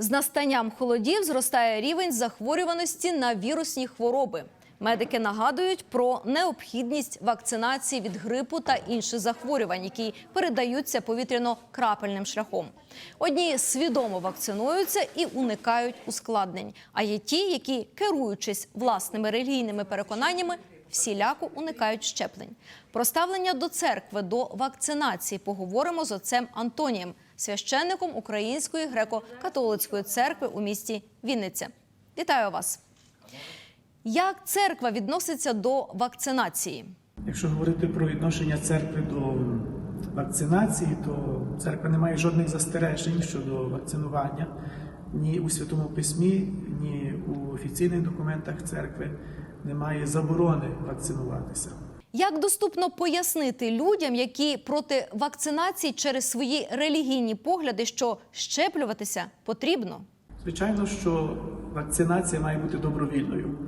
З настанням холодів зростає рівень захворюваності на вірусні хвороби. Медики нагадують про необхідність вакцинації від грипу та інших захворювань, які передаються повітряно-крапельним шляхом. Одні свідомо вакцинуються і уникають ускладнень. А є ті, які, керуючись власними релігійними переконаннями, всіляко уникають щеплень. Про ставлення до церкви до вакцинації поговоримо з отцем Антонієм, священником Української греко-католицької церкви у місті Вінниця. Вітаю вас! Як церква відноситься до вакцинації? Якщо говорити про відношення церкви до вакцинації, то церква не має жодних застережень щодо вакцинування ні у Святому Письмі, ні у офіційних документах церкви немає заборони вакцинуватися. Як доступно пояснити людям, які проти вакцинації через свої релігійні погляди, що щеплюватися потрібно? Звичайно, що вакцинація має бути добровільною,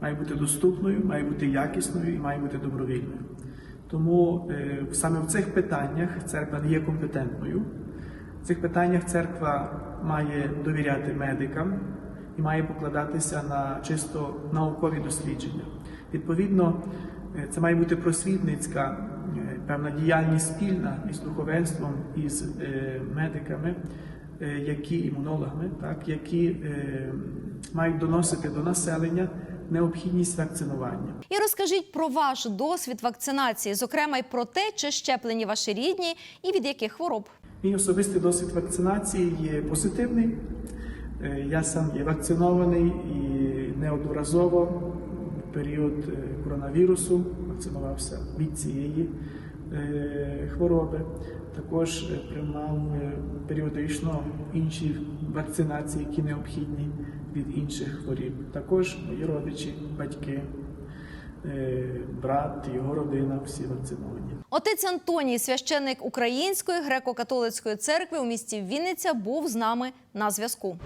має бути доступною, має бути якісною і має бути добровільною. Тому е, саме в цих питаннях церква не є компетентною. В цих питаннях церква має довіряти медикам і має покладатися на чисто наукові дослідження. Відповідно, е, це має бути просвітницька е, певна діяльність спільна із духовенством, із е, медиками, які імунологами, так, які мають доносити до населення необхідність вакцинування. І розкажіть про ваш досвід вакцинації, зокрема й про те, чи щеплені ваші рідні і від яких хвороб. Мій особистий досвід вакцинації є позитивний. Е, Я сам є вакцинований і неодноразово в період е, коронавірусу вакцинувався від цієї е, хвороби. Також приймав періодично інші вакцинації, які необхідні від інших хворіб. Також мої родичі, батьки, брат, його родина всі вакциновані. Отець Антоній, священник Української греко-католицької церкви у місті Вінниця, був з нами на зв'язку.